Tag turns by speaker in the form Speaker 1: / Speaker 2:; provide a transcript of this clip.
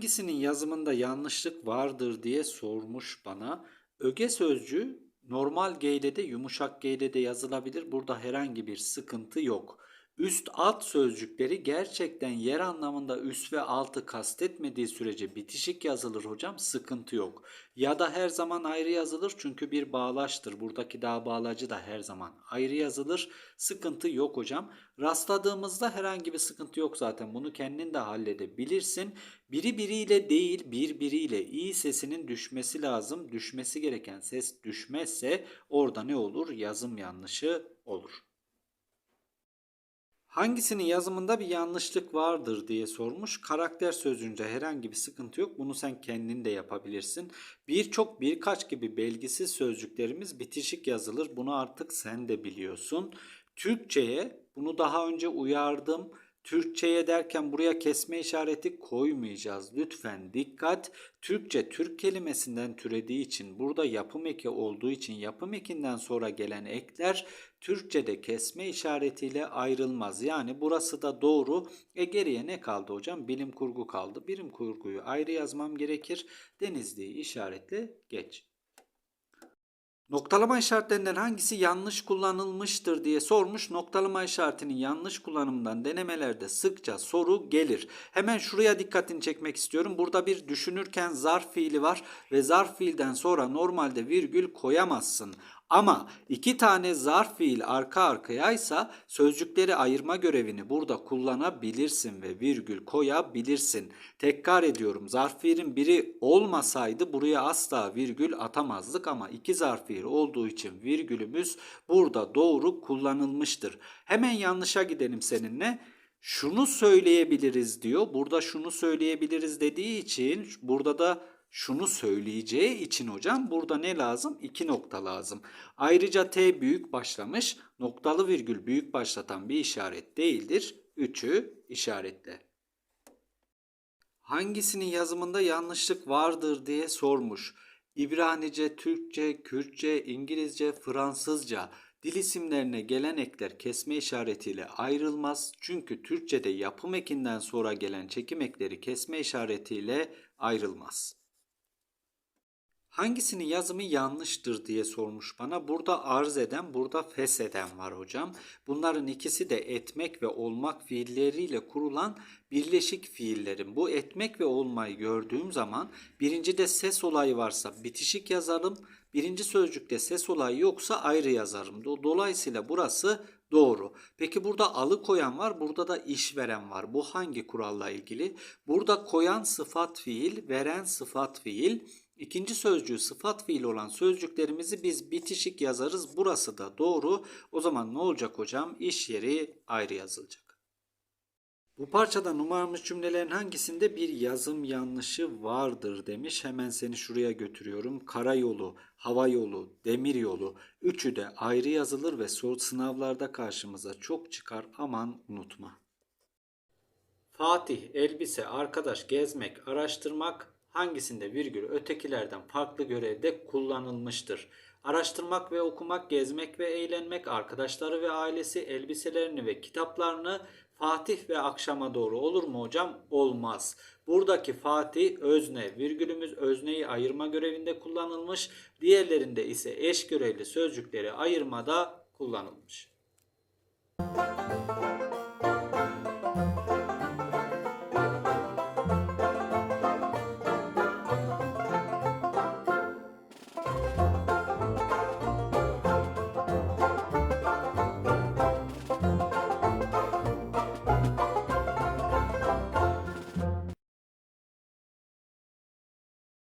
Speaker 1: Hangisinin yazımında yanlışlık vardır diye sormuş bana. Öge sözcüğü normal G ile de yumuşak G ile de yazılabilir. Burada herhangi bir sıkıntı yok. Üst alt sözcükleri gerçekten yer anlamında üst ve altı kastetmediği sürece bitişik yazılır hocam sıkıntı yok. Ya da her zaman ayrı yazılır çünkü bir bağlaçtır. Buradaki daha bağlacı da her zaman ayrı yazılır. Sıkıntı yok hocam. Rastladığımızda herhangi bir sıkıntı yok zaten. Bunu kendin de halledebilirsin. Biri biriyle değil birbiriyle i sesinin düşmesi lazım. Düşmesi gereken ses düşmezse orada ne olur? Yazım yanlışı olur. Hangisinin yazımında bir yanlışlık vardır diye sormuş. Karakter sözcüğünde herhangi bir sıkıntı yok. Bunu sen kendin de yapabilirsin. Birçok birkaç gibi belgisiz sözcüklerimiz bitişik yazılır. Bunu artık sen de biliyorsun. Türkçeye bunu daha önce uyardım. Türkçeye derken buraya kesme işareti koymayacağız. Lütfen dikkat. Türkçe Türk kelimesinden türediği için burada yapım eki olduğu için yapım ekinden sonra gelen ekler Türkçe'de kesme işaretiyle ayrılmaz. Yani burası da doğru. E geriye ne kaldı hocam? Bilim kurgu kaldı. Bilim kurguyu ayrı yazmam gerekir. Denizli'yi işaretle geç. Noktalama işaretlerinden hangisi yanlış kullanılmıştır diye sormuş. Noktalama işaretinin yanlış kullanımından denemelerde sıkça soru gelir. Hemen şuraya dikkatini çekmek istiyorum. Burada bir düşünürken zarf fiili var ve zarf fiilden sonra normalde virgül koyamazsın. Ama iki tane zarf fiil arka arkayaysa sözcükleri ayırma görevini burada kullanabilirsin ve virgül koyabilirsin. Tekrar ediyorum zarf fiilin biri olmasaydı buraya asla virgül atamazdık ama iki zarf fiil olduğu için virgülümüz burada doğru kullanılmıştır. Hemen yanlışa gidelim seninle şunu söyleyebiliriz diyor. Burada şunu söyleyebiliriz dediği için burada da şunu söyleyeceği için hocam burada ne lazım? İki nokta lazım. Ayrıca T büyük başlamış. Noktalı virgül büyük başlatan bir işaret değildir. Üçü işaretle. Hangisinin yazımında yanlışlık vardır diye sormuş. İbranice, Türkçe, Kürtçe, İngilizce, Fransızca dil isimlerine gelen ekler kesme işaretiyle ayrılmaz. Çünkü Türkçe'de yapım ekinden sonra gelen çekim ekleri kesme işaretiyle ayrılmaz. Hangisinin yazımı yanlıştır diye sormuş bana. Burada arz eden, burada fesheden var hocam. Bunların ikisi de etmek ve olmak fiilleriyle kurulan birleşik fiillerin. Bu etmek ve olmayı gördüğüm zaman birincide ses olayı varsa bitişik yazarım. Birinci sözcükte ses olayı yoksa ayrı yazarım. Dolayısıyla burası Doğru. Peki burada alıkoyan var, burada da işveren var. Bu hangi kuralla ilgili? Burada koyan sıfat fiil, veren sıfat fiil. İkinci sözcüğü sıfat fiil olan sözcüklerimizi biz bitişik yazarız. Burası da doğru. O zaman ne olacak hocam? İş yeri ayrı yazılacak. Bu parçada numaramış cümlelerin hangisinde bir yazım yanlışı vardır demiş. Hemen seni şuraya götürüyorum. Karayolu, hava yolu, demir yolu üçü de ayrı yazılır ve soru sınavlarda karşımıza çok çıkar. Aman unutma. Fatih, elbise, arkadaş, gezmek, araştırmak hangisinde virgül ötekilerden farklı görevde kullanılmıştır? Araştırmak ve okumak, gezmek ve eğlenmek, arkadaşları ve ailesi elbiselerini ve kitaplarını Fatih ve akşama doğru olur mu hocam? Olmaz. Buradaki Fatih özne, virgülümüz özneyi ayırma görevinde kullanılmış. Diğerlerinde ise eş görevli sözcükleri ayırmada kullanılmış.